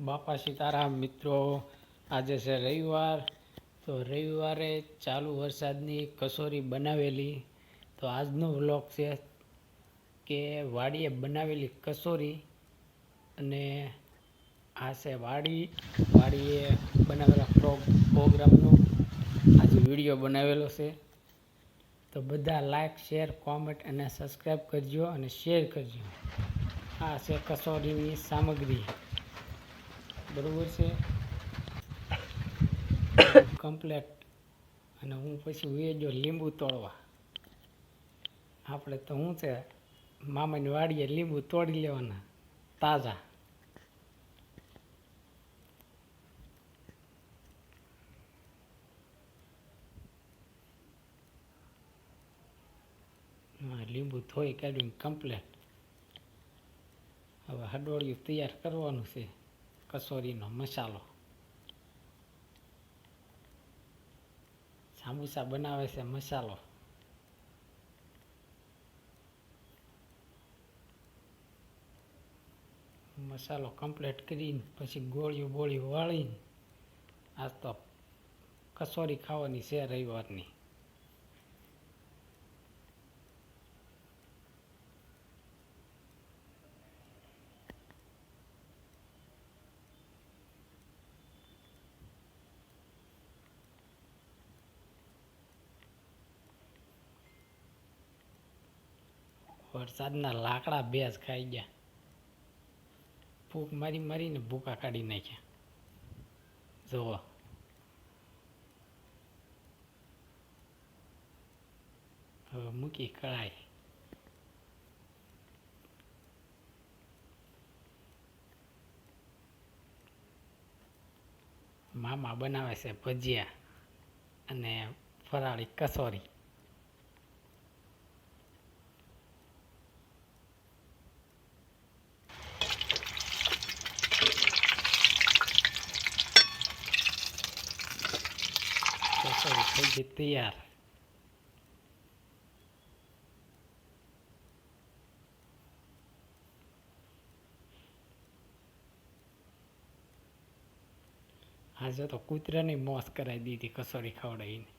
બાપા સીતારામ મિત્રો, આજે છે રવિવાર. તો રવિવારે ચાલુ વરસાદની કસોરી બનાવેલી. તો આજનો વ્લોગ છે કે વાડીએ બનાવેલી કસોરી અને આ છે વાડી. વાડીએ બનાવેલા પ્રો, પ્રોગ્રામનો આજે વીડિયો બનાવેલો છે. તો બધા લાઈક, શેર, કોમેન્ટ અને સબસ્ક્રાઈબ કરજો અને શેર કરજો. આ છે કસોરીની સામગ્રી. બરોબર છે? કમ્પ્લેટ અને હું પછી વેજો લીંબુ તોડવા. આપણે તો શું છે, મામાની વાડીએ લીંબુ તોડી લેવાના, તાજા. લીંબુ ધોઈ કાઢ્યું કમ્પ્લેટ હવે હડોળિયું તૈયાર કરવાનું છે. કસોરીનો મસાલો સાંબુસા બનાવે છે મસાલો મસાલો કમ્પ્લીટ કરીને પછી ગોળીઓ બોળીઓ વાળીને આજ તો કસોરી ખાવાની છે રવિવારની. વરસાદના લાકડા ભેંસ ખાઈ ગયા. ફૂંક મારી મારીને ભૂકા કાઢી નાખ્યા. જુઓ. હવે મૂકી કળાઈ મામા બનાવે છે ભજીયા અને ફરાળી કસોરી કસોરી. થઈ ગઈ તૈયાર આજે તો કૂતરાની મોસ કરાવી દીધી કસોરી ખવડાવીને